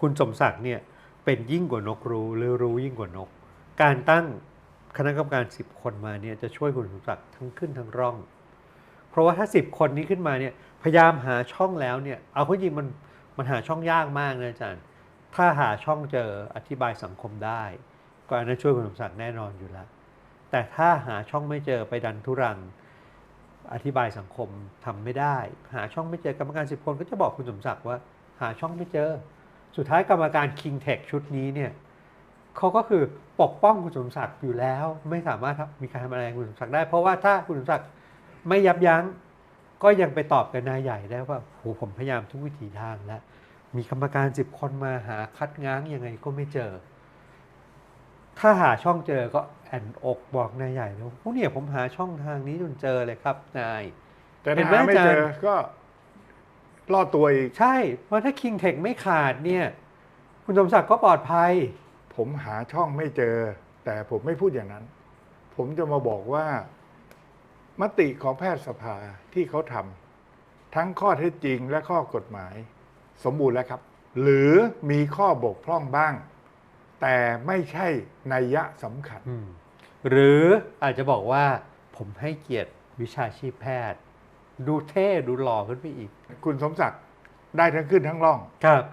คุณสมศักดิ์เนี่ยเป็นยิ่งกว่านกรู้หรือรู้ยิ่งกว่านก การตั้งคณะกรรมการ 10 คนมาเนี่ยจะช่วยคุณสมศักดิ์ทั้งขึ้นทั้งร่อง เพราะว่าถ้า 10 คนนี้ขึ้นมาเนี่ยพยายามหาช่องแล้วเนี่ยเอาข้าจริงมันมันหาช่องยากมากนะอาจารย์ ถ้าหาช่องเจออธิบายสังคมได้ ก็อันนั้นช่วยคุณสมศักดิ์แน่นอนอยู่แล้ว แต่ถ้าหาช่องไม่เจอไปดันทุรัง อธิบายสังคมทำไม่ได้ หาช่องไม่เจอกรรมการสิบคนก็จะบอกคุณสมศักดิ์ว่า หาช่องไม่เจอ สุดท้ายกรรมการ King Tech ชุดนี้เนี่ยเขาก็คือปกป้องคุณสมศักดิ์อยู่แล้ว ไม่สามารถทำมีการทำอะไรกับคุณสมศักดิ์ได้ เพราะว่าถ้าคุณสมศักดิ์ไม่ยับยั้งก็ยังไปตอบกับนายใหญ่ได้ว่าโหผมพยายามทุกวิถีทางแล้วมีกรรมการสิบคนมาหาคัดง้างยังไงก็ไม่เจอ ถ้าหาช่องเจอก็แอนอกบอกนายใหญ่แล้วโอ้เนี่ยผมหาช่องทางนี้จนเจอเลยครับนายแต่เห็นถ้าไหมหาไม่อาจารเจย์อก็ รอดตัวอีก ใช่ เพราะถ้า King Tech ไม่ขาดเนี่ย คุณสมศักดิ์ก็ปลอดภัย ผมหาช่องไม่เจอ แต่ผมไม่พูดอย่างนั้น ผมจะมาบอกว่า มติของแพทยสภาที่เขาทำทั้งข้อเท็จจริงและข้อกฎหมาย สมบูรณ์แล้วครับ หรือมีข้อบกพร่องบ้าง แต่ไม่ใช่นัยยะสำคัญอืมหรืออาจจะบอกว่าผมให้เกียรติวิชาชีพแพทย์ ดูเท่ดูหล่อขึ้นไปอีก คุณสมศักดิ์ได้ทั้งขึ้นทั้งร่อง ครับ